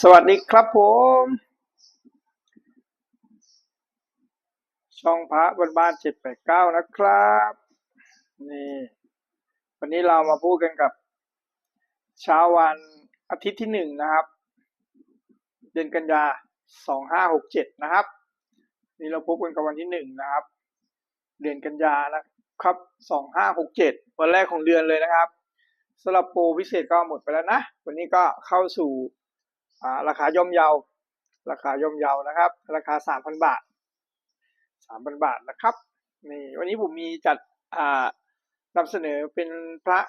สวัสดีครับผม ช่องพระบ้านบ้านเจ็ดแปดเก้านะครับ นี่ วันนี้เรามาพูดกันกับเช้าวันอาทิตย์ที่หนึ่งนะครับ เดือนกันยาสองห้าหกเจ็ดนะครับ นี่เราพบกันกับวันที่หนึ่งนะครับ เดือนกันยานะครับสองห้าหกเจ็ดวันแรกของเดือนเลยนะครับสำหรับโปรพิเศษก็หมดไปแล้วนะ วันนี้ก็เข้าสู่ ราคาย่อมเยา ราคาย่อมเยานะครับ ราคาสามพันบาทสามพันบาทนะครับนี่วันนี้ผมมีจัดอ่านำเสนอเป็นพระ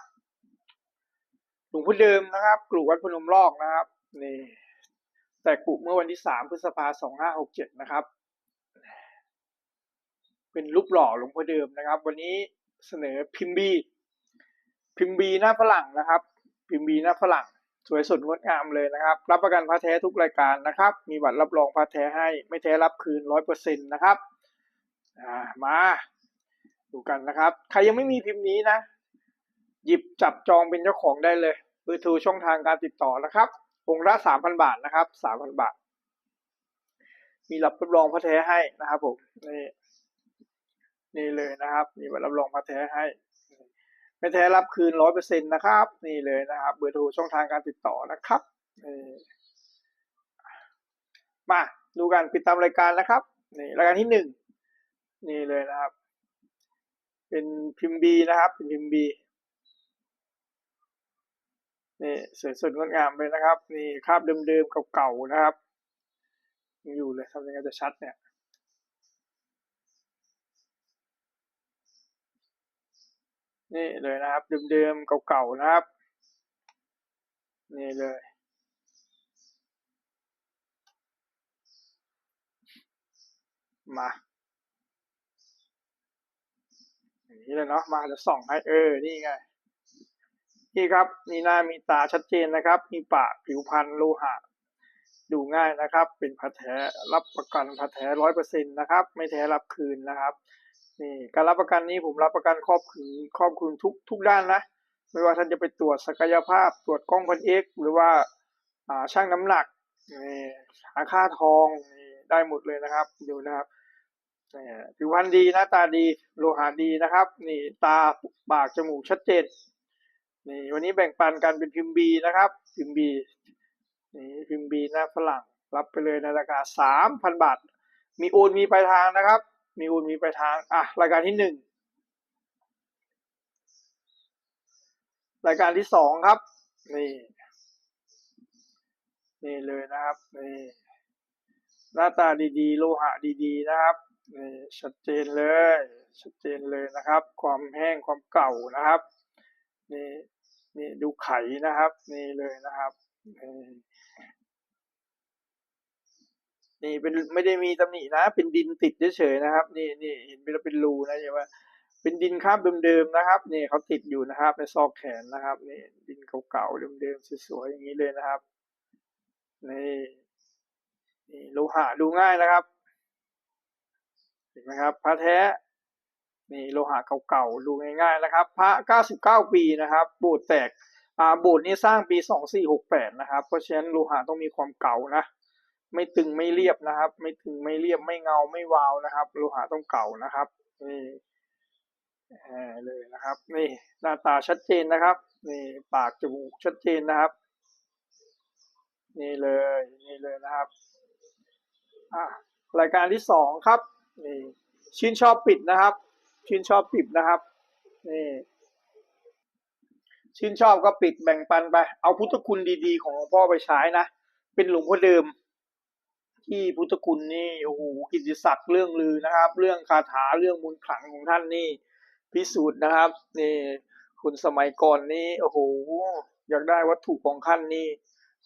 หลวงพ่อเดิมนะครับ กลุ่วัดพนมลอกนะครับนี่แต่กลุ่มเมื่อวันที่สามพฤษภาสองห้าหกเจ็ดนะครับ เป็นรูปหล่อหลวงพ่อเดิมนะครับ วันนี้เสนอพิมพ์บีพิมพ์บีหน้าฝรั่งนะครับ พิมพ์บีหน้าฝรั่ง สวยสดงดงามเลยนะครับ รับประกันพระแท้ทุกรายการนะครับ มีบัตรรับรองพระแท้ให้ไม่แท้รับคืนร้อยเปอร์เซ็นต์นะครับมาดูกันนะครับ ใครยังไม่มีพิมพ์นี้นะ หยิบจับจองเป็นเจ้าของได้เลยเบอร์โทรช่องทางการติดต่อนะครับองค์ละสามพันบาทนะครับสามพันบาท มีรับรับรองพระแท้ให้นะครับผมนี่นี่เลยนะครับ มีบัตรรับรองพระแท้ให้ ไม่แท้รับคืนร้อยเปอร์เซ็นต์นะครับ นี่เลยนะครับเบอร์โทรช่องทางการติดต่อนะครับมาดูกันปิดตามรายการนะครับนี่รายการที่หนึ่งนี่เลยนะครับ เป็นพิมพ์บีนะครับ เป็นพิมพ์บีนี่สวยสดงดงามเลยนะครับ นี่คราบเดิมๆเก่าๆนะครับ อยู่เลยทำยังไงจะชัดเนี่ย นี่เลยนะครับเดิมๆเก่าๆนะครับ นี่เลย มาอย่างนี้เลยเนาะมาจะส่องให้เออนี่ไงนี่ครับมีหน้ามีตาชัดเจนนะครับ มีปากผิวพรรณโลหะ ดูง่ายนะครับ เป็นพัแท้รับประกันพัแท้ร้อยเปอร์เซ็นต์นะครับ ไม่แท้รับคืนนะครับ นี่การรับประกันนี้ผมรับประกันครอบคลุมครอบคลุมทุกทุกด้านนะ ไม่ว่าท่านจะไปตรวจศักยภาพ ตรวจกล้องพันเอ็กหรือว่าอ่าช่างน้ำหนักนี่หาค่าทองนี่ได้หมดเลยนะครับดูนะครับผิวพรรณดีหน้าตาดีโลหะดีนะครับ นี่ตาปากจมูกชัดเจนนี่วันนี้แบ่งปันกันเป็นพิมพ์บีนะครับ พิมพ์บีนี่พิมพ์บีหน้าฝรั่งรับไปเลยในราคาสามพันบาท มีโอนมีปลายทางนะครับ มีโอนมีปลายทาง อะ รายการที่หนึ่ง รายการที่สองครับ นี่ นี่เลยนะครับ นี่ หน้าตาดีๆ โลหะดีๆ นะครับ นี่ชัดเจนเลย ชัดเจนเลยนะครับ ความแห้งความเก่านะครับ นี่ นี่ดูไขนะครับ นี่เลยนะครับนี่ นี่เป็นไม่ได้มีตำหนินะ เป็นดินติดเฉยๆนะครับ นี่นี่เห็นเป็นเป็นรูนะใช่ไหมเป็นดินคราบเดิมๆนะครับนี่เขาติดอยู่นะครับในซอกแขนนะครับนี่ดินเก่าๆเดิมๆสวยๆอย่างนี้เลยนะครับนี่นี่โลหะดูง่ายนะครับเห็นไหมครับพระแท้นี่โลหะเก่าๆดูง่ายๆนะครับ พระ 99 ปีนะครับโบสถ์แตกอ่าโบสถ์นี้สร้างปี 2468 นะครับ เพราะฉะนั้นโลหะต้องมีความเก่านะ ไม่ตึงไม่เรียบนะครับ ไม่ตึงไม่เรียบไม่เงาไม่วาวนะครับ โลหะต้องเก่านะครับนี่เลยนะครับ นี่หน้าตาชัดเจนนะครับ นี่ปากจมูกชัดเจนนะครับ นี่เลยนี่เลยนะครับอ่ารายการที่สองครับนี่ชื่นชอบปิดนะครับชื่นชอบปิดนะครับนี่ชื่นชอบก็ปิดแบ่งปันไป เอาพุทธคุณดีๆ ของหลวงพ่อไปใช้นะ เป็นหลวงพ่อเดิม ที่พุทธคุณนี่โอ้โหกิตติศักดิ์เรื่องลือนะครับ เรื่องคาถาเรื่องมนต์ขลังของท่านนี่พิสูจน์นะครับนี่คุณสมัยก่อนนี่โอ้โหอยากได้วัตถุของท่านนี่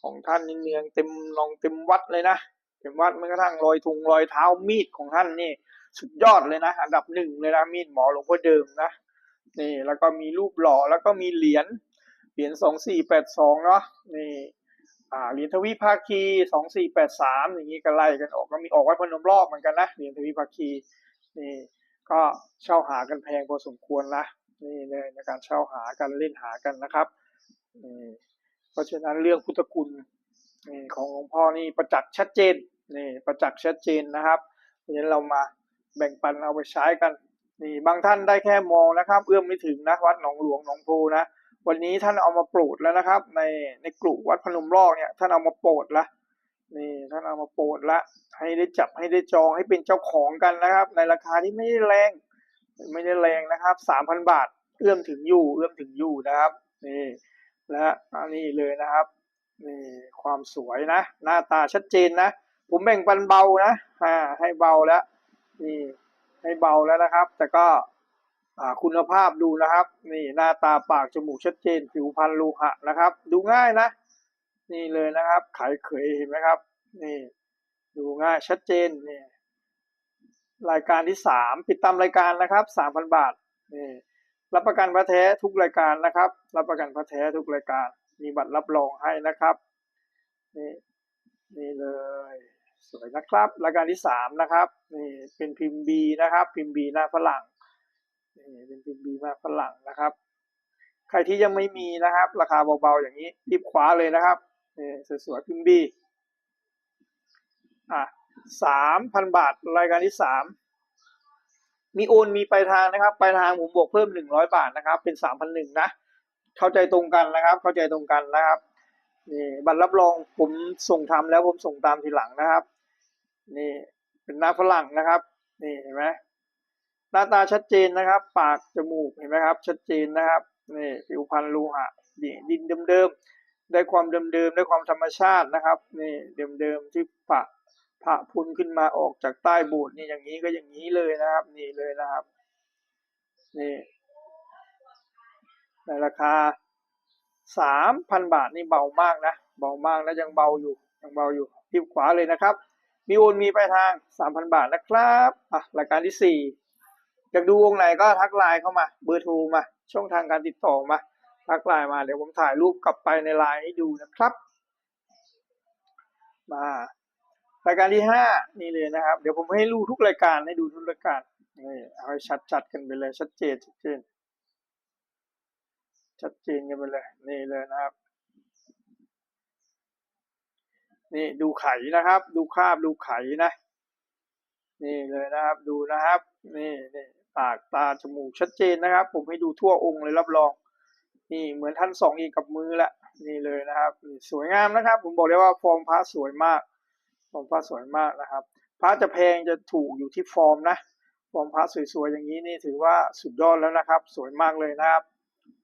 ของท่านนี่เนืองเต็มลองเต็มวัดเลยนะเต็มวัดแม้กระทั่งรอยทุงรอยเท้ามีดของท่านนี่สุดยอดเลยนะอันดับหนึ่งเลยนะมีดหมอหลวงพ่อเดิมนะนี่แล้วก็มีรูปหล่อแล้วก็มีเหรียญเหรียญสองสี่แปดสองเนาะนี่ อ่าเหรียญทวีภาคีสองสี่แปดสามอย่างนี้ก็ไล่กันออกก็มีออกวัดพนมรอบเหมือนกันนะเหรียญทวีภาคีนี่ก็เช่าหากันแพงพอสมควรนะนี่เลยในการเช่าหากันเล่นหากันนะครับนี่เพราะฉะนั้นเรื่องพุทธคุณนี่ของหลวงพ่อนี่ประจักษ์ชัดเจนนี่ประจักษ์ชัดเจนนะครับเพราะฉะนั้นเรามาแบ่งปันเอาไปใช้กันนี่บางท่านได้แค่มองนะครับ เอื้อมไม่ถึงนะวัดหนองหลวงหนองโพนะ วันนี้ท่านเอามาโปรดแล้วนะครับ ในในกลุ่มวัดพนมรอกเนี่ยท่านเอามาโปรดละนี่ท่านเอามาโปรดละให้ได้จับให้ได้จองให้เป็นเจ้าของกันนะครับ ในราคาที่ไม่ได้แรง ไม่ได้แรงนะครับสามพันบาทเอื้อมถึงอยู่เอื้อมถึงอยู่นะครับนี่และอันนี้เลยนะครับนี่ความสวยนะ หน้าตาชัดเจนนะ ผมแบ่งปันเบานะอ่าให้เบาแล้วนี่ให้เบาแล้วนะครับ แต่ก็ คุณภาพดูนะครับ นี่หน้าตาปากจมูกชัดเจน ผิวพรรณโลูหะนะครับ ดูง่ายนะ นี่เลยนะครับไขเขยเห็นไหมครับ นี่ดูง่ายชัดเจนนี่รายการที่สามปิดตามรายการนะครับสามพันบาทนี่รับประกันพระแท้ทุกรายการนะครับ รับประกันพระแท้ทุกรายการ มีบัตรรับรองให้นะครับนี่นี่เลยสวยนะครับ รายการที่สามนะครับนี่เป็นพิมพ์บีนะครับ พิมพ์บีหน้าฝรั่ง นี่เป็นพิมพ์บีหน้าฝรั่งนะครับ ใครที่ยังไม่มีนะครับ ราคาเบาๆอย่างนี้รีบคว้าเลยนะครับนี่สวยๆพิมพ์บีอะสามพันบาทรายการที่สามมีโอนมีปลายทางนะครับปลายทางผมบวกเพิ่มหนึ่งร้อยบาทนะครับ เป็นสามพันหนึ่งนะ เข้าใจตรงกันนะครับ เข้าใจตรงกันนะครับนี่บัตรรับรองผมส่งทำแล้วผมส่งตามทีหลังนะครับ นี่เป็นหน้าฝรั่งนะครับ นี่เห็นไหม น้าตาชัดเจนนะครับ ปากจมูกเห็นไหมครับ ชัดเจนนะครับนี่ผิวพรรณรูหะนี่ดินเดิมๆได้ความเดิมๆได้ความธรรมชาตินะครับนี่เดิมๆที่ปะพระพุนขึ้นมาออกจากใต้โบสถ์นี่อย่างนี้ก็อย่างนี้เลยนะครับ นี่เลยนะครับนี่ในราคาสามพันบาทนี่เบามากนะเบามากแนะยังเบาอยู่ยังเบาอยู่ทิบขวาเลยนะครับ มีโอนมีปลายทางสามพันบาทนะครับอะรายการที่สี่ อยากดูวงไหนก็ทักไลน์เข้ามา เบอร์โทรมา ช่องทางการติดต่อมา ทักไลน์มาเดี๋ยวผมถ่ายรูปกลับไปในไลน์ให้ดูนะครับ มารายการที่ห้านี่เลยนะครับ เดี๋ยวผมให้ดูทุกรายการให้ดูทุกรายการนี่เอาให้ชัดๆกันไปเลยชัดเจนชัดเจนชัดเจนกันไปเลยนี่เลยนะครับ นี่ดูไข่นะครับ ดูคาบดูไข่นะ นี่เลยนะครับ ดูนะครับ นี่นี่ ปากตาจมูกชัดเจนนะครับ ผมให้ดูทั่วองค์เลยรับรอง นี่เหมือนท่านสองอีกกับมือละนี่เลยนะครับ สวยงามนะครับ ผมบอกเลยว่าฟอร์มพระสวยมากฟอร์มพระสวยมากนะครับพระจะแพงจะถูกอยู่ที่ฟอร์มนะฟอร์มพระสวยๆอย่างนี้นี่ถือว่าสุดยอดแล้วนะครับ สวยมากเลยนะครับ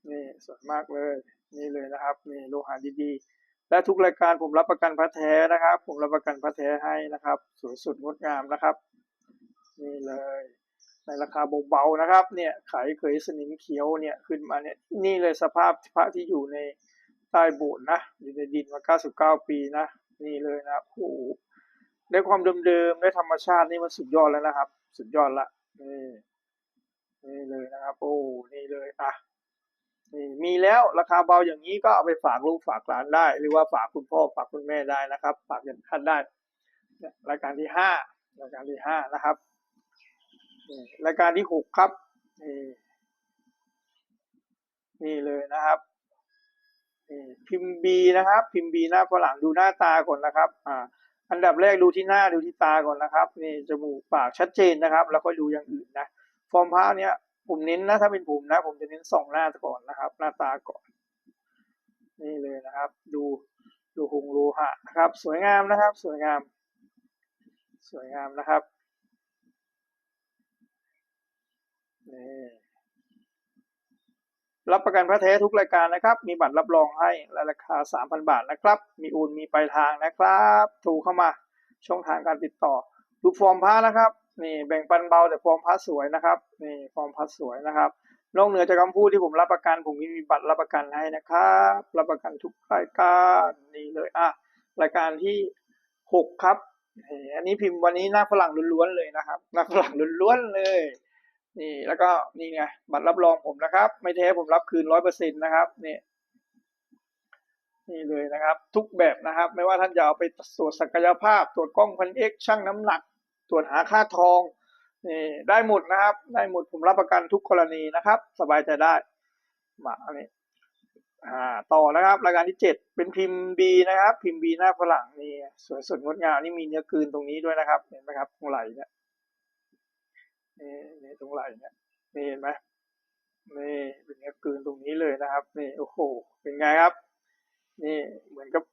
นี่สวยมากเลยนี่เลยนะครับนี่โลหะดีๆ และทุกรายการผมรับประกันพระแท้นะครับ ผมรับประกันพระแท้ให้นะครับ สวยสุดงดงามนะครับ นี่เลย ในราคาเบาๆนะครับเนี่ยไขเคยสนิมเขียวเนี่ยขึ้นมาเนี่ยนี่เลยสภาพพระที่อยู่ในใต้โบสถ์นะอยู่ในดินมา 99 ปีนะนี่เลยนะโอ้โหได้ความเดิมๆได้ธรรมชาตินี่มันสุดยอดแล้วนะครับ สุดยอดละนี่นี่เลยนะครับโอ้นี่เลยอะนี่มีแล้วราคาเบาอย่างนี้ก็เอาไปฝากลูกฝากหลานได้ หรือว่าฝากคุณพ่อฝากคุณแม่ได้นะครับ ฝากเงินท่านได้เนี่ยรายการที่ห้ารายการที่ห้านะครับ รายการที่หกครับ นี่นี่เลยนะครับนี่พิมพ์บีนะครับ พิมพ์บีหน้าฝรั่งดูหน้าตาก่อนนะครับ อ่า อันดับแรกดูที่หน้าดูที่ตาก่อนนะครับนี่จมูกปากชัดเจนนะครับ แล้วก็ดูอย่างอื่นนะฟอร์มผ้าเนี้ยผมเน้นนะถ้าเป็นผมนะ ผมจะเน้นสองหน้าก่อนนะครับ หน้าตาก่อน นี่เลยนะครับ ดูดูหงโลหะนะครับ สวยงามนะครับ สวยงาม สวยงามนะครับนี่ รับประกันพระแท้ทุกรายการนะครับ มีบัตรรับรองให้และราคาสามพันบาทนะครับ มีโอนมีปลายทางนะครับโทรเข้ามาช่องทางการติดต่อ ดูฟอร์มผ้านะครับ นี่แบ่งปันเบาแต่ฟอร์มพัดสวยนะครับ นี่ฟอร์มพัดสวยนะครับ นอกเหนือจากคำพูดที่ผมรับประกัน ผมมีบัตรรับประกันให้นะครับ รับประกันทุกรายการนี่เลยอะรายการที่หกครับนี่อันนี้พิมพ์วันนี้หน้าฝรั่งล้วนๆเลยนะครับ หน้าฝรั่งล้วนๆเลย นี่แล้วก็นี่ไงบัตรรับรองผมนะครับ ไม่แท้ผมรับคืนร้อยเปอร์เซ็นต์นะครับนี่นี่เลยนะครับ ทุกแบบนะครับ ไม่ว่าท่านจะเอาไปตรวจศักยภาพ ตรวจกล้องพันเอ็กชั่งน้ำหนัก ตรวจหาค่าทองนี่ได้หมดนะครับ ได้หมดผมรับประกันทุกกรณีนะครับ สบายใจได้มาอันนี้อ่าต่อนะครับรายการที่เจ็ดเป็นพิมพ์ B นะครับ พิมพ์ B หน้าฝรั่งนี่สวยสดงดงามนี่มีเนื้อกลืนตรงนี้ด้วยนะครับเห็นไหมครับตรงไหล่เนี่ย นี่นี่ตรงไหล่เนี่ยนี่เห็นไหมนี่เป็นเนื้อกืนตรงนี้เลยนะครับนี่โอ้โหเป็นไงครับ นี่เหมือนกับ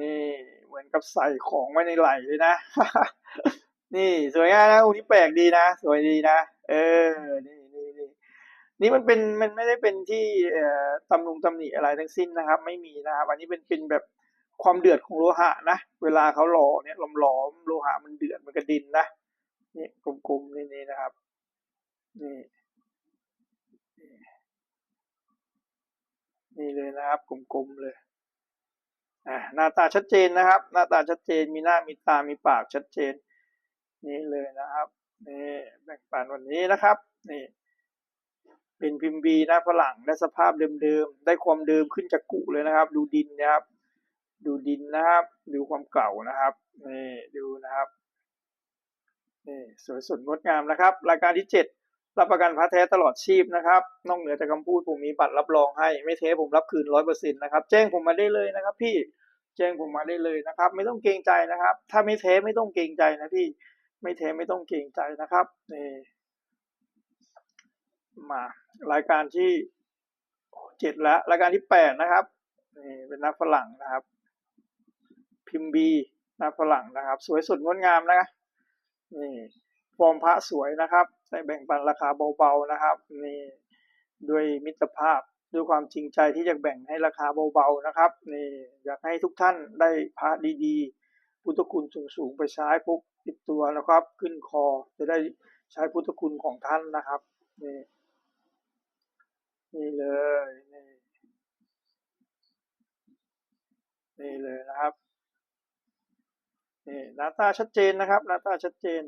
นี่เหมือนกับใส่ของไว้ในไหล่เลยนะ นี่สวยงามนะองค์นี้แปลกดีนะสวยดีนะ เออนี่นี่นี่นี่มันเป็นมันไม่ได้เป็นที่เอ่อตำนุงตำหนิอะไรทั้งสิ้นนะครับ ไม่มีนะครับอันนี้เป็นเป็นแบบความเดือดของโลหะนะ เวลาเขาหล่อเนี่ยหลอมๆโลหะมันเดือดมันกระดินนะ นี่กลมๆนี่นี่นะครับ นี่ นี่เลยนะครับกลมๆเลยอ่าหน้าตาชัดเจนนะครับ หน้าตาชัดเจนมีหน้ามีตามีปากชัดเจน นี่เลยนะครับนี่แบ่งปันวันนี้นะครับนี่เป็นพิมพ์บีหน้าฝรั่งได้สภาพเดิมๆ ได้ความเดิมขึ้นจากกุเลยนะครับ ดูดินนะครับ ดูดินนะครับ ดูความเก่านะครับนี่ดูนะครับ นี่สวยสดงดงามนะครับ รายการที่เจ็ดรับประกันพระแท้ตลอดชีพนะครับ นอกเหนือจากคำพูดผมมีบัตรรับรองให้ ไม่เทผมรับคืนร้อยเปอร์เซ็นต์นะครับ แจ้งผมมาได้เลยนะครับ พี่ แจ้งผมมาได้เลยนะครับ ไม่ต้องเกรงใจนะครับ ถ้าไม่เทไม่ต้องเกรงใจนะพี่ ไม่เทไม่ต้องเกรงใจนะครับ นี่ มารายการที่เจ็ดแล้ว รายการที่แปดนะครับ นี่เป็นนักฝรั่งนะครับ พิมพ์บีนักฝรั่งนะครับ สวยสดงดงามนะ นี่ฟอร์มพระสวยนะครับได้แบ่งปันราคาเบาๆนะครับนี่ด้วยมิตรภาพด้วยความจริงใจที่จะแบ่งให้ราคาเบาๆนะครับนี่อยากให้ทุกท่านได้พระดีๆ พุทธคุณสูงๆไปใช้พกติดตัวนะครับ ขึ้นคอจะได้ใช้พุทธคุณของท่านนะครับนี่นี่เลยนี่นี่เลยนะครับ นี่หน้าตาชัดเจนนะครับ หน้าตาชัดเจน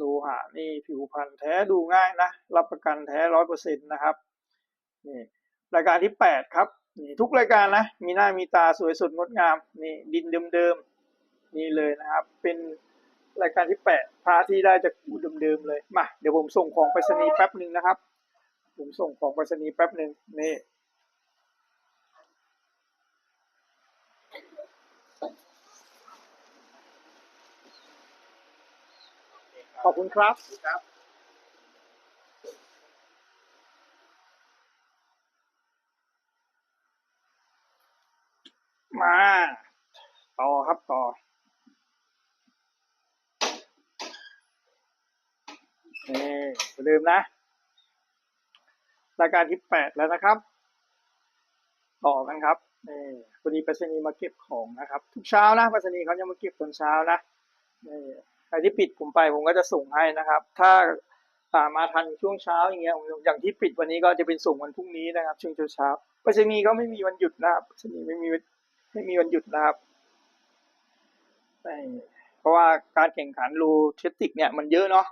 ดูหะนี่ผิวพรรณแท้ดูง่ายนะ รับประกันแท้ร้อยเปอร์เซ็นต์นะครับนี่รายการที่แปดครับนี่ทุกรายการนะ มีหน้ามีตาสวยสดงดงามนี่ดินเดิมๆนี่เลยนะครับ เป็นรายการที่แปดพาที่ได้จากกูเดิมๆเลยมาเดี๋ยวผมส่งของไปรษณีย์แป๊บหนึ่งนะครับ ผมส่งของไปรษณีย์แป๊บหนึ่งนี่ ขอบคุณครับครับมา ต่อครับต่อ นี่อย่าลืมนะ รายการที่แปดแล้วนะครับ ต่อกันครับนี่พอดีไปรษณีย์มาเก็บของนะครับ ทุกเช้านะไปรษณีย์เขาจะมาเก็บตอนเช้านะนี่ รที่ปิดผมไปผมก็จะส่งให้นะครับ ถ้าอ่ามาทันช่วงเช้าอย่างเงี้ยอย่างที่ปิดวันนี้ก็จะเป็นส่งวันพรุ่งนี้นะครับ ช่วงเช้าไปรษณีย์ก็ไม่มีวันหยุดนะครับไปรษณีย์ไม่มีไม่มีวันหยุดนะครับนี่เพราะว่าการแข่งขันโลเทสติกเนี่ยมันเยอะเนาะ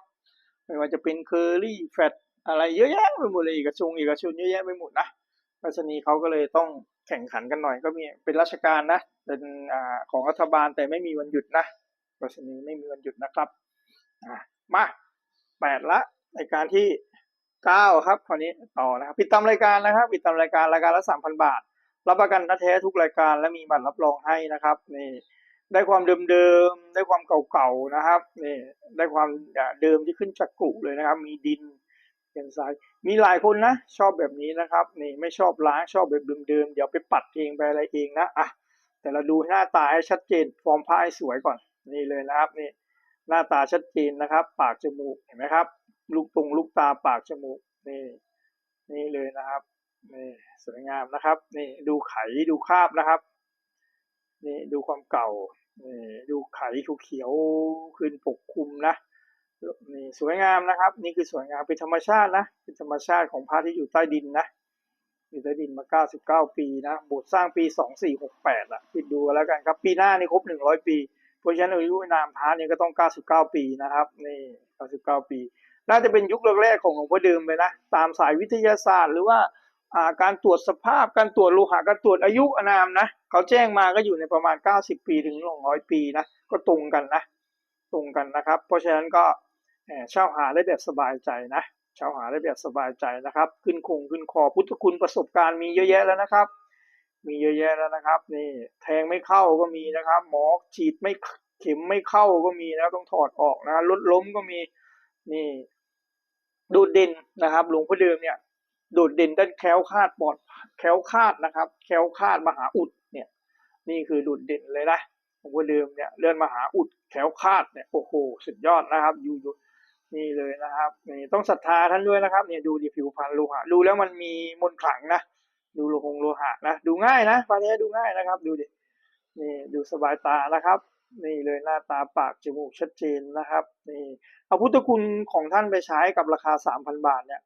ไม่ว่าจะเป็นเคอรี่แฟตอะไรเยอะแยะไปหมดเลยเอกชนเอกชนเยอะแยะไปหมดนะไปรษณีย์เขาก็เลยต้องแข่งขันกันหน่อยก็มีเป็นราชการนะเป็นอ่าของรัฐบาลแต่ไม่มีวันหยุดนะ ไปรษณีย์ไม่มีวันหยุดนะครับมาแปดละรายการที่เก้าครับคราวนี้ต่อนะครับปิดตามรายการนะครับปิดตามรายการรายการละสามพันบาท รับประกันนัแท้ทุกรายการและมีบัตรรับรองให้นะครับนี่ได้ความเดิมๆได้ความเก่าๆนะครับนี่ได้ความเดิมที่ขึ้นจากกุเลยนะครับ มีดินเป็นทรายมีหลายคนนะ ชอบแบบนี้นะครับนี่ไม่ชอบล้างชอบแบบเดิมๆเดี๋ยวไปปัดเองไปอะไรเองนะอะแต่เราดูหน้าตาให้ชัดเจนฟอร์มผ้าให้สวยก่อน นี่เลยนะครับนี่หน้าตาชัดเจนนะครับ ปากจมูกเห็นไหมครับ ลูกตรงลูกตาปากจมูกนี่นี่เลยนะครับนี่สวยงามนะครับนี่ดูไขดูคราบนะครับนี่ดูความเก่านี่ดูไขเขียวขึ้นปกคลุมนะนี่สวยงามนะครับ นี่คือสวยงามเป็นธรรมชาตินะเป็นธรรมชาติของพระที่อยู่ใต้ดินนะอยู่ใต้ดินมา 99 ปีนะโบสถ์สร้างปี 2468อะคิดดูแล้วกันครับ ปีหน้านี่ครบ 100 ปี เพราะฉะนั้นอายุนามพระนี่ก็ต้อง 99 ปีนะครับนี่99 ปี น่าจะเป็นยุคแรกๆของหลวงพ่อเดิมเลยนะตามสายวิทยาศาสตร์ หรือว่าการตรวจสภาพการตรวจโลหะการตรวจอายุอนามนะเขาแจ้งมาก็อยู่ในประมาณ 90 ปีถึง 100 ปีนะก็ตรงกันนะตรงกันนะครับ เพราะฉะนั้นก็เช่าหาได้แบบสบายใจนะเช่าหาได้แบบสบายใจนะครับ ขึ้นคงขึ้นคอพุทธคุณประสบการณ์มีเยอะแยะแล้วนะครับ มีเยอะแยะแล้วนะครับ นี่ แทงไม่เข้าก็มีนะครับ หมอฉีดไม่เข็มไม่เข้าก็มีนะต้องถอดออกนะลดล้มก็มีนี่โดดเด่นนะครับหลวงพ่อเดิมเนี่ยโดดเด่นด้านแคล้วคาดปลอดแคล้วคาดนะครับ แคล้วคาดมหาอุดเนี่ย นี่คือโดดเด่นเลยนะหลวงพ่อเดิมเนี่ยเลื่อนมหาอุดแคล้วคาดเนี่ยโอ้โหสุดยอดนะครับ อยู่อยู่นี่เลยนะครับนี่ต้องศรัทธาท่านด้วยนะครับเนี่ยดูดิผิวพรรณโลหะดูแล้วมันมีมนต์ขลังนะ ดูโลหงโลหะนะดูง่ายนะฟันนี้ดูง่ายนะครับ ดูดินี่ดูสบายตานะครับ นี่เลยหน้าตาปากจมูกชัดเจนนะครับนี่เอาพุทธคุณของท่านไปใช้กับราคาสามพันบาทเนี่ย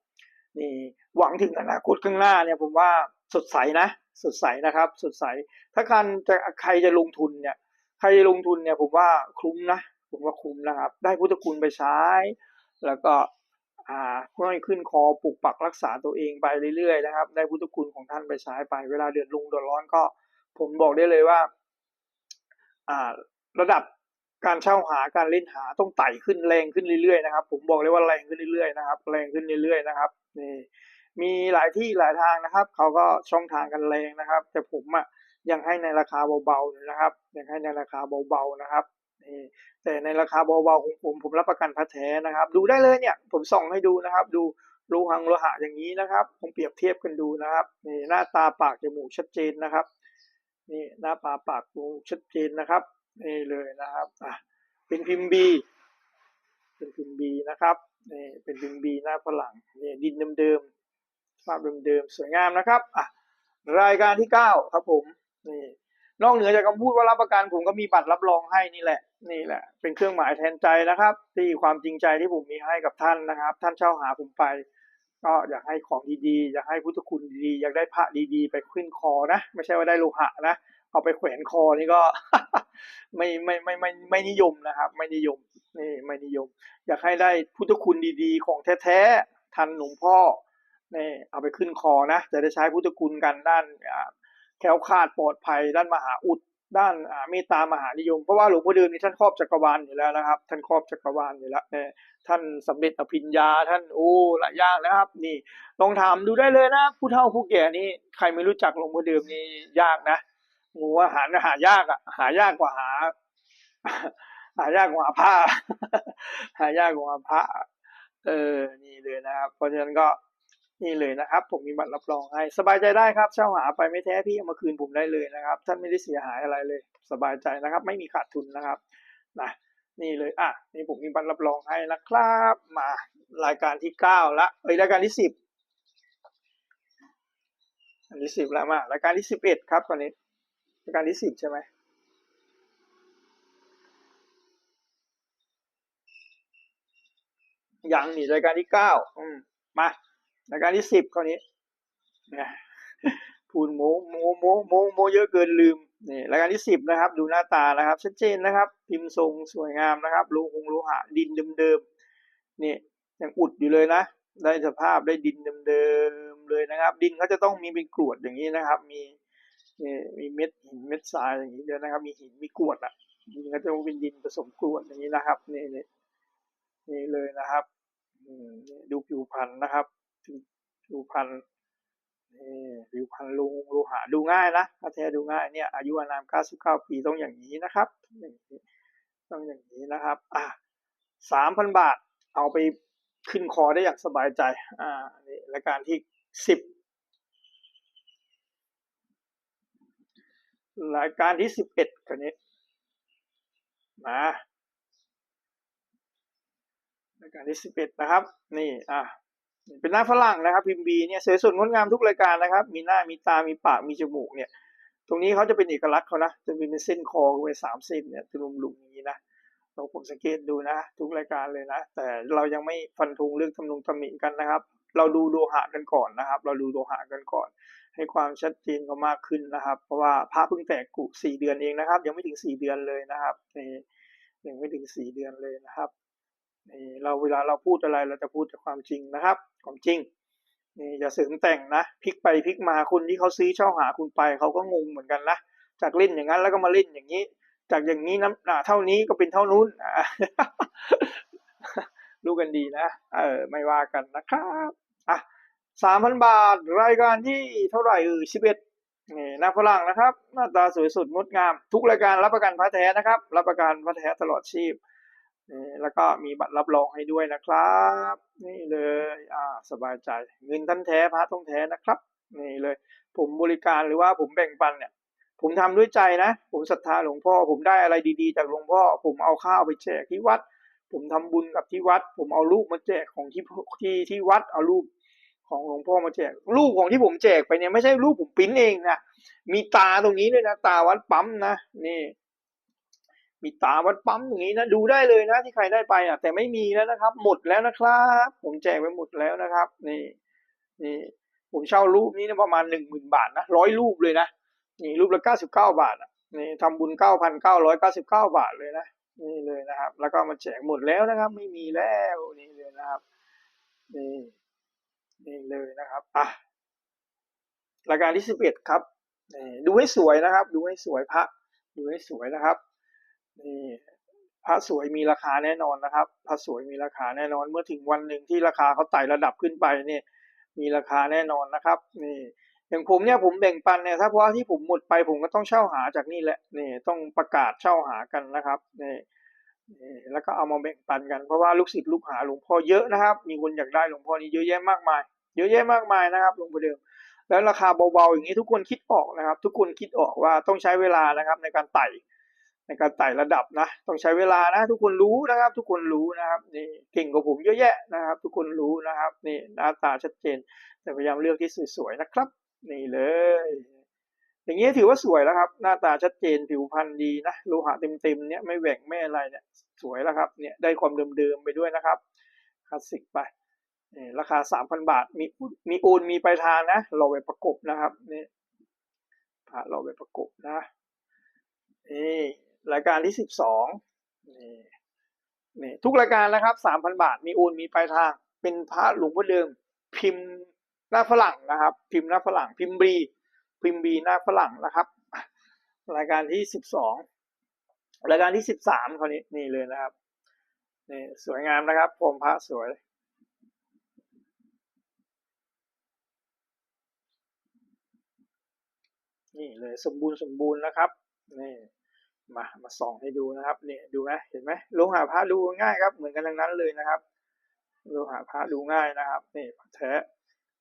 นี่หวังถึงอนาคตข้างหน้าเนี่ยผมว่าสดใสนะสดใสนะครับสดใส ถ้าการจะใครจะลงทุนเนี่ยใครจะลงทุนเนี่ยผมว่าคุ้มนะผมว่าคุ้มนะครับ ได้พุทธคุณไปใช้ แล้วก็ อ่าห้อยขึ้นคอปลูกปักรักษาตัวเองไปเรื่อยๆนะครับได้พุทธคุณของท่านไปใช้ไป เวลาเดือดรุงเดือดร้อนก็ ผมบอกได้เลยว่าอ่าระดับการเช่าหาการเล่นหาต้องไต่ขึ้นแรงขึ้นเรื่อยๆนะครับ ผมบอกเลยว่าแรงขึ้นเรื่อยๆนะครับ แรงขึ้นเรื่อยๆนะครับนี่มีหลายที่หลายทางนะครับเขาก็ช่องทางกันแรงนะครับ แต่ผมอะยังให้ในราคาเบาๆอยนะครับยังให้ในราคาเบาๆนะครับ นี่แต่ในราคาเบาๆของผมผมรับประกันพัดแท้นะครับ ดูได้เลยเนี่ยผมส่องให้ดูนะครับ ดูรูหังโลหะอย่างนี้นะครับผมเปรียบเทียบกันดูนะครับนี่หน้าตาปากจมูกชัดเจนนะครับ นี่หน้าปาปากจมูกชัดเจนนะครับนี่เลยนะครับอะเป็นพิมพ์บีเป็นพิมพ์บีนะครับนี่เป็นพิมพ์บีหน้าฝรั่งนี่ดินเดิมๆภาพเดิมๆสวยงามนะครับอะรายการที่เก้าครับผมนี่นอกเหนือจากคำพูดว่ารับประกันผมก็มีบัตรรับรองให้นี่แหละ นี่แหละ เป็นเครื่องหมายแทนใจนะครับ ที่ความจริงใจที่ผมมีให้กับท่านนะครับ ท่านเช่าหาผมไป ก็อยากให้ของดีๆ อยากให้พุทธคุณดีๆอยากได้พระดีๆ ไปขึ้นคอนะ ไม่ใช่ว่าได้โลหะนะเอาไปแขวนคอนี่ก็ไม่ไม่ไม่ไม่ไม่นิยมนะครับ ไม่นิยมนี่ไม่นิยม อยากให้ได้พุทธคุณดีๆ ของแท้ๆทันหลวงพ่อนี่เอาไปขึ้นคอนะ จะได้ใช้พุทธคุณกันด้านแคล้วคลาดปลอดภัยด้านมหาอุด ด้านเมตตามหานิยม เพราะว่าหลวงพ่อเดิมนี่ท่านครอบจักรวาลอยู่แล้วนะครับ ท่านครอบจักรวาลอยู่แล้วเนี่ยท่านสำเร็จอภิญญาท่านโอ้หลายางนะครับ นี่ลองถามดูได้เลยนะ ผู้เฒ่าผู้แก่นี่ใครไม่รู้จักหลวงพ่อเดิมนี่ยากนะงูอาหารหายากอะหายากกว่าหา หายากกว่าผ้าหายากกว่าหาพระเออนี่เลยนะครับเพราะฉะนั้นก็ นี่เลยนะครับ ผมมีบัตรรับรองให้ สบายใจได้ครับเช่าหาไปไม่แท้พี่เอามาคืนผมได้เลยนะครับ ท่านไม่ได้เสียหายอะไรเลย สบายใจนะครับ ไม่มีขาดทุนนะครับนะนี่เลยอะนี่ผมมีบัตรรับรองให้นะครับ มารายการที่เก้าละเอ้ยรายการที่สิบอันที่สิบแล้วมารายการที่สิบเอ็ดครับตอนนี้รายการที่สิบใช่ไหมยังนี่รายการที่เก้าอืมมา รายการที่สิบคราวนี้นะพูดโมโมโมโมโมเยอะเกินลืมนี่รายการที่สิบนะครับ ดูหน้าตานะครับชัดเจนนะครับพิมพ์ทรงสวยงามนะครับโลหงโลหะดินเดิมๆนี่ยังอุดอยู่เลยนะ ได้สภาพได้ดินเดิมๆเลยนะครับ ดินเขาจะต้องมีเป็นกรวดอย่างนี้นะครับ มีมีเม็ดหินเม็ดทรายอย่างนี้เดียนะครับ มีหินมีกรวดอะดินเขาจะเป็นดินผสมกรวดอย่างนี้นะครับนี่นี่นี่เลยนะครับดูผิวพรรณนะครับ ผิวพรรณนี่ผิวพรรณลุงโลหะดูง่ายนะถ้าแท้ดูง่ายเนี่ยอายุอานาม 99 ปีต้องอย่างนี้นะครับต้องอย่างนี้นะครับอะ3,000บาทเอาไปขึ้นคอได้อย่างสบายใจอ่านี่รายการที่10รายการที่11กันนี้มารายการที่สิบเอ็ดนะครับ นี่อะ เป็นหน้าฝรั่งนะครับพิมพ์บีเนี่ยสวยสดงดงามทุกรายการนะครับ มีหน้ามีตามีปากมีจมูกเนี่ย ตรงนี้เขาจะเป็นเอกลักษณ์เขานะจะมีเป็นเส้นคอไว้สามเส้นเนี่ยจะลุมๆอย่างนี้นะเราผมสังเกตดูนะ ทุกรายการเลยนะ แต่เรายังไม่ฟันธงเรื่องทำนงตำหนิกันนะครับ เราดูโลหะกันก่อนนะครับ เราดูโลหะกันก่อน ให้ความชัดเจนก็มากขึ้นนะครับ เพราะว่าพระเพิ่งแตกกุสี่เดือนเองนะครับ ยังไม่ถึงสี่เดือนเลยนะครับยังไม่ถึงสี่เดือนเลยนะครับ นี่เราเวลาเราพูดอะไรเราจะพูดแต่ความจริงนะครับความจริงนี่อย่าเสริมแต่งนะพลิกไปพลิกมาคนที่เขาซื้อเช่าหาคุณไปเขาก็งงเหมือนกันนะจากเล่นอย่างนั้นแล้วก็มาเล่นอย่างนี้ จากอย่างนี้น้ำหนาเท่านี้ก็เป็นเท่านู้นรู้กันดีนะเออไม่ว่ากันนะครับอะสามพันบาทรายการที่เท่าไหร่เออสิบเอ็ดนี่หน้าฝรั่งนะครับ หน้าตาสวยสดงดงาม ทุกรายการรับประกันพระแท้นะครับ รับประกันพระแท้ตลอดชีพ นี่แล้วก็มีบัตรรับรองให้ด้วยนะครับ นี่เลยอ่าสบายใจเงินท่านแท้พระต้องแท้นะครับ นี่เลย ผมบริการหรือว่าผมแบ่งปันเนี่ย ผมทำด้วยใจนะ ผมศรัทธาหลวงพ่อ ผมได้อะไรดีๆ จากหลวงพ่อ ผมเอาข้าวไปแจกที่วัด ผมทำบุญกับที่วัด ผมเอารูปมาแจกของที่ที่ที่วัดเอารูปของหลวงพ่อมาแจกรูปของที่ผมแจกไปเนี่ยไม่ใช่รูปผมปิ้นเองนะมีตาตรงนี้ด้วยนะตาวัดปั๊มนะนี่ มีตาวัดปั๊มอย่างนี้นะดูได้เลยนะที่ใครได้ไปอะแต่ไม่มีแล้วนะครับ หมดแล้วนะครับ ผมแจกไปหมดแล้วนะครับ นี่นี่ผมเช่ารูปนี้นะประมาณหนึ่งหมื่นบาทนะร้อยรูปเลยนะนี่รูปละเก้าสิบเก้าบาทอะนี่ทำบุญเก้าพันเก้าร้อยเก้าสิบเก้าบาทเลยนะนี่เลยนะครับ แล้วก็มาแจกหมดแล้วนะครับ ไม่มีแล้วนี่เลยนะครับนี่นี่เลยนะครับอะรายการที่สิบเอ็ดครับนี่ดูให้สวยนะครับ ดูให้สวยพระดูให้สวยนะครับ นี่พระสวยมีราคาแน่นอนนะครับ พระสวยมีราคาแน่นอน เมื่อถึงวันหนึ่งที่ราคาเขาไต่ระดับขึ้นไปเนี่ยมีราคาแน่นอนนะครับ นี่อย่างผมเนี่ยผมแบ่งปันเนี่ยถ้าเพราะที่ผมหมดไปผมก็ต้องเช่าหาจากนี่แหละนี่ต้องประกาศเช่าหากันนะครับนี่นี่แล้วก็เอามาแบ่งปันกันเพราะว่าลูกศิษย์ลูกหาหลวงพ่อเยอะนะครับ มีคนอยากได้หลวงพ่อนี้เยอะแยะมากมาย เยอะแยะมากมายนะครับหลวงพ่อเดิม แล้วราคาเบาๆอย่างนี้ทุกคนคิดออกนะครับ ทุกคนคิดออกว่าต้องใช้เวลานะครับในการไต่ ในการไต่ระดับนะ ต้องใช้เวลานะ ทุกคนรู้นะครับ ทุกคนรู้นะครับนี่เก่งกว่าผมเยอะแยะนะครับ ทุกคนรู้นะครับ นี่หน้าตาชัดเจน แต่พยายามเลือกที่สวยๆนะครับ นี่เลย อย่างนี้ถือว่าสวยแล้วครับ หน้าตาชัดเจนผิวพรรณดีนะโลหะเต็มๆเนี่ยไม่แหว่งไม่อะไรเนี่ยสวยแล้วครับเนี่ยได้ความเดิมๆไปด้วยนะครับคลาสสิกไปนี่ราคาสามพันบาท มีมีโอนมีปลายทางนะเราไปประกบนะครับนี่พระเราไปประกบนะนี่ รายการที่สิบสองนี่นี่ทุกรายการนะครับสามพันบาทมีโอนมีปลายทาง เป็นพระหลวงพ่อเดิม พิมพ์หน้าฝรั่งนะครับ พิมพ์หน้าฝรั่ง พิมพ์บีพิมพ์บีหน้าฝรั่งนะครับ รายการที่สิบสองรายการที่สิบสามคราวนี้นี่เลยนะครับนี่สวยงามนะครับผมพระสวยนี่เลยสมบูรณ์สมบูรณ์นะครับนี่ มามาส่องให้ดูนะครับเนี่ยดูไหมเห็นไหมโลหะพระดูง่ายครับ เหมือนกันทั้งนั้นเลยนะครับโลหะพระดูง่ายนะครับนี่แท้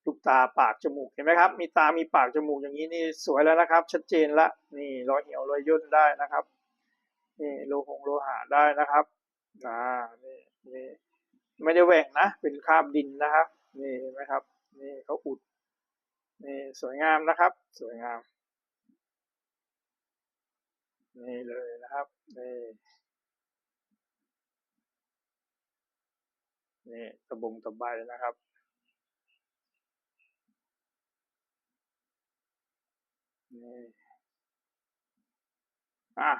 ลูกตาปากจมูกเห็นไหมครับ มีตามีปากจมูกอย่างนี้นี่สวยแล้วนะครับ ชัดเจนละนี่รอยเหี่ยวรอยย่นได้นะครับนี่โลหงโลหะได้นะครับอ่านี่นี่ไม่ได้แหว่งนะ เป็นคราบดินนะครับนี่เห็นไหมครับนี่เขาอุดนี่สวยงามนะครับ สวยงาม นี่เลยนะครับนี่นี่ตะบงตะไบนะครับนี่อะ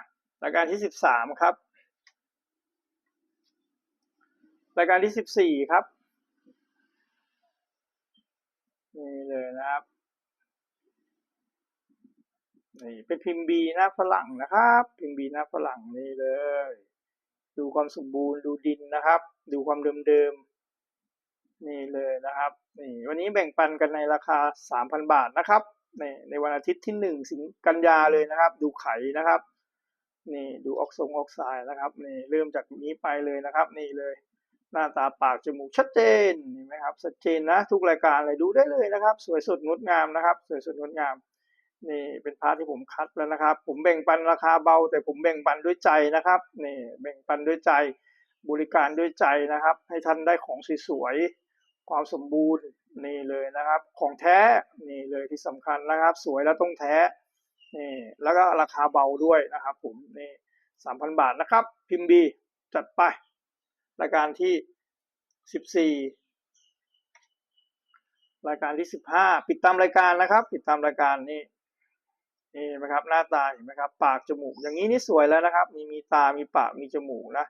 รายการที่สิบสามครับรายการที่สิบสี่ครับนี่เลยนะครับ นี่เป็นพิมพ์บีหน้าฝรั่งนะครับ พิมพ์บีหน้าฝรั่งนี่เลย ดูความสมบูรณ์ดูดินนะครับ ดูความเดิมๆนี่เลยนะครับนี่วันนี้แบ่งปันกันในราคาสามพันบาทนะครับในในวันอาทิตย์ที่หนึ่งสิงกันยาเลยนะครับ ดูไขนะครับนี่ดูออกซงออกไซด์นะครับนี่เริ่มจากนี้ไปเลยนะครับ นี่เลย หน้าตาปากจมูกชัดเจนเห็นไหมครับชัดเจนนะทุกรายการเลยดูได้เลยนะครับ สวยสดงดงามนะครับ สวยสดงดงาม นี่เป็นพาร์ทที่ผมคัดแล้วนะครับ ผมแบ่งปันราคาเบา แต่ผมแบ่งปันด้วยใจนะครับนี่แบ่งปันด้วยใจบริการด้วยใจนะครับ ให้ท่านได้ของสวยๆความสมบูรณ์นี่เลยนะครับ ของแท้นี่เลยที่สำคัญนะครับ สวยแล้วต้องแท้นี่แล้วก็ราคาเบาด้วยนะครับ ผมนี่สามพันบาทนะครับ พิมพ์บีจัดไปรายการที่สิบสี่รายการที่สิบห้าปิดตามรายการนะครับ ปิดตามรายการนี่ นี่ไหมครับหน้าตาเห็นไหมครับ ปากจมูก อย่างนี้นี่สวยแล้วนะครับ มีมีตา มีปาก มีจมูกนะ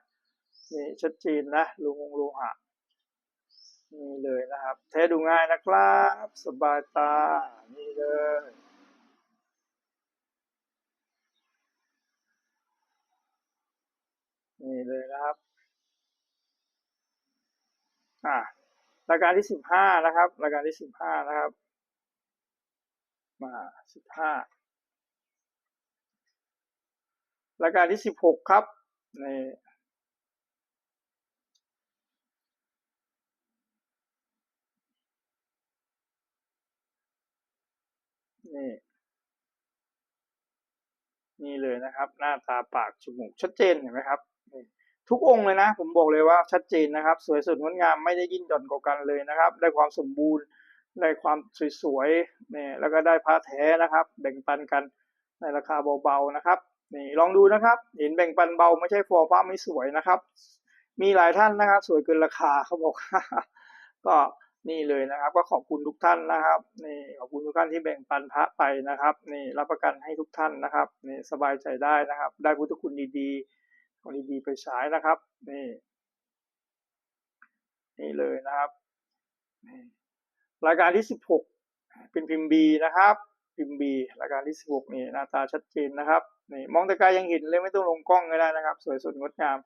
นี่ชัดเจนนะลูงลูหะนี่เลยนะครับแท้ดูง่ายนะครับ สบายตา นี่เลยนี่เลยนะครับ อ่ารายการที่สิบห้านะครับ รายการที่สิบห้านะครับ มาสิบห้า รายการที่สิบหกครับนี่นี่นี่เลยนะครับ หน้าตาปากจมูกชัดเจนเห็นไหมครับ ทุกองค์เลยนะ ผมบอกเลยว่าชัดเจนนะครับ สวยสดงดงามไม่ได้ยิ่งหย่อนกว่ากันเลยนะครับ ได้ความสมบูรณ์ได้ความสวยๆเนี่ยแล้วก็ได้พระแท้นะครับ แบ่งปันกันในราคาเบาๆนะครับ นี่ลองดูนะครับเห็นแบ่งปันเบาไม่ใช่ฟอร์พระไม่สวยนะครับ มีหลายท่านนะครับ สวยเกินราคาเขาบอก ก็นี่เลยนะครับ ก็ขอบคุณทุกท่านนะครับนี่ขอบคุณทุกท่านที่แบ่งปันพระไปนะครับนี่รับประกันให้ทุกท่านนะครับนี่สบายใจได้นะครับ ได้พุทธคุณดีๆของดีๆไปใช้นะครับนี่นี่เลยนะครับนี่รายการที่สิบหกเป็นพิมพ์บีนะครับ พิมพ์บีรายการที่สิบหกนี่หน้าตาชัดเจนนะครับ นี่มองแต่ไกลยังเห็นเลยไม่ต้องลงกล้องก็ได้นะครับ สวยสดงดงาม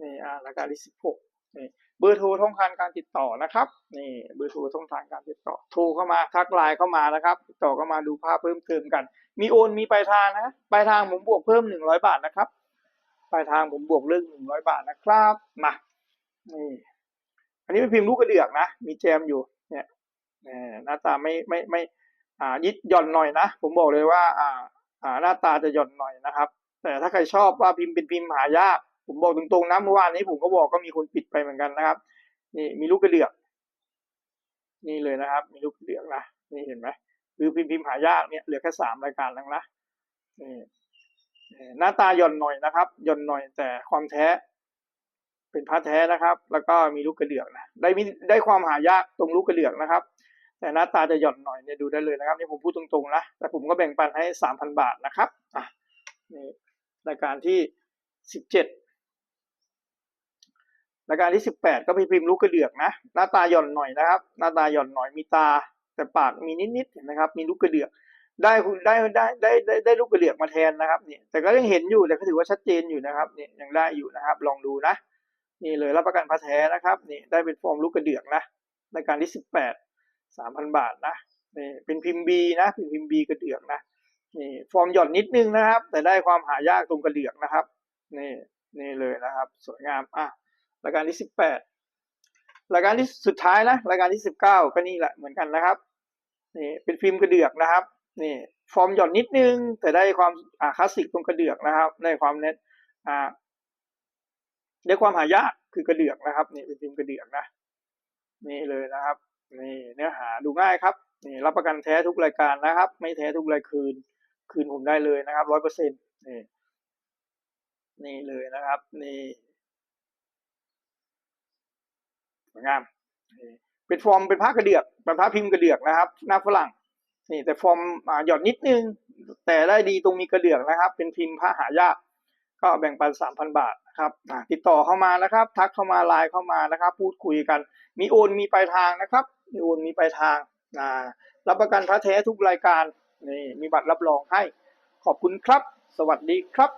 นี่อ่ารายกาที่สิบหกนี่เบอร์โทรช่องทางการติดต่อนะครับนี่เบอร์โทรช่องทางการติดต่อโทรเข้ามาทักไลน์เข้ามานะครับติดต่อเข้ามาดูภาพเพิ่มเติมกัน มีโอนมีปลายทางนะปลายทางผมบวกเพิ่มหนึ่งร้อยบาทนะครับปลายทางผมบวกเรื่องหนึ่งร้อยบาทนะครับมานี่อันนี้เป็นพิมพ์ลูกกระเดือกนะ มีแจมอยู่เนี่ยหน้าตาไม่ไม่ไม่อ่ายิดหย่อนหน่อยนะ ผมบอกเลยว่าอ่า หน้าตาจะหย่อนหน่อยนะครับ แต่ถ้าใครชอบว่าพิมพ์เป็นพิมพ์หายาก ผมบอกตรงๆนะเมื่อวานนี้ผมก็บอกก็มีคนปิดไปเหมือนกันนะครับ นี่มีลูกกระเดือก นี่เลยนะครับ มีลูกกระเดือกนะนี่เห็นไหมคือพิมพ์พิมพ์หายากเนี่ยเหลือแค่สามรายการแล้วนะนี่หน้าตาหย่อนหน่อยนะครับหย่อนหน่อยแต่ความแท้ เป็นพระแท้นะครับ แล้วก็มีลูกกระเดือกนะได้มีได้ความหายากตรงลูกกระเดือกนะครับ แต่หน้าตาจะหย่อนหน่อยเนี่ยดูได้เลยนะครับนี่ผมพูดตรงๆนะแต่ผมก็แบ่งปันให้สามพันบาทนะครับอะนี่รายการที่สิบเจ็ดรายการที่สิบแปดก็มีพิมพ์ลูกกระเดือกนะหน้าตาหย่อนหน่อยนะครับ หน้าตาหย่อนหน่อยมีตา แต่ปากมีนิดๆเห็นไหมครับมีลูกกระเดือกได้คุณได้ได้ได้ได้ได้ลูกกระเดือกมาแทนนะครับเนี่ยแต่ก็ยังเห็นอยู่แต่ก็ถือว่าชัดเจนอยู่นะครับเนี่ยยังได้อยู่นะครับ ลองดูนะ นี่เลยรับประกันพระแท้นะครับนี่ได้เป็นฟอร์มลูกกระเดือกนะรายการที่สิบแปด สามพันบาทนะนี่เป็นพิมพ์บีนะเป็นพิมพ์บีกระเดือกนะนี่ฟอร์มหย่อนนิดนึงนะครับ แต่ได้ความหายากตรงกระเดือกนะครับนี่นี่เลยนะครับ สวยงามอะรายการที่สิบแปดรายการที่สุดท้ายนะรายการที่สิบเก้าก็นี่แหละเหมือนกันนะครับนี่เป็นพิมพ์กระเดือกนะครับนี่ฟอร์มหย่อนนิดนึง แต่ได้ความอ่าคลาสสิกตรงกระเดือกนะครับ ได้ความเน็ตอ่าได้ความหายากคือกระเดือกนะครับนี่เป็นพิมพ์กระเดือกนะนี่เลยนะครับ นี่เนื้อหาดูง่ายครับนี่รับประกันแท้ทุกรายการนะครับ ไม่แท้ทุกรายคืน คืนผมได้เลยนะครับร้อยเปอร์เซ็นต์นี่นี่เลยนะครับ นี่สวยงามนี่เป็นฟอร์มเป็นผ้ากระเดือกเป็นผ้าพิมพ์กระเดือกนะครับ หน้าฝรั่งนี่แต่ฟอร์มหย่อนนิดนึง แต่ได้ดีตรงมีกระเดือกนะครับ เป็นพิมพ์ผ้าหายาก ก็แบ่งปันสามพันบาทนะครับติดต่อเข้ามานะครับ ทักเข้ามาไลน์เข้ามานะครับ พูดคุยกัน มีโอนมีปลายทางนะครับ มีโอนมีปลายทางรับประกันพระแท้ทุกรายการนี่มีบัตรรับรองให้ ขอบคุณครับ สวัสดีครับ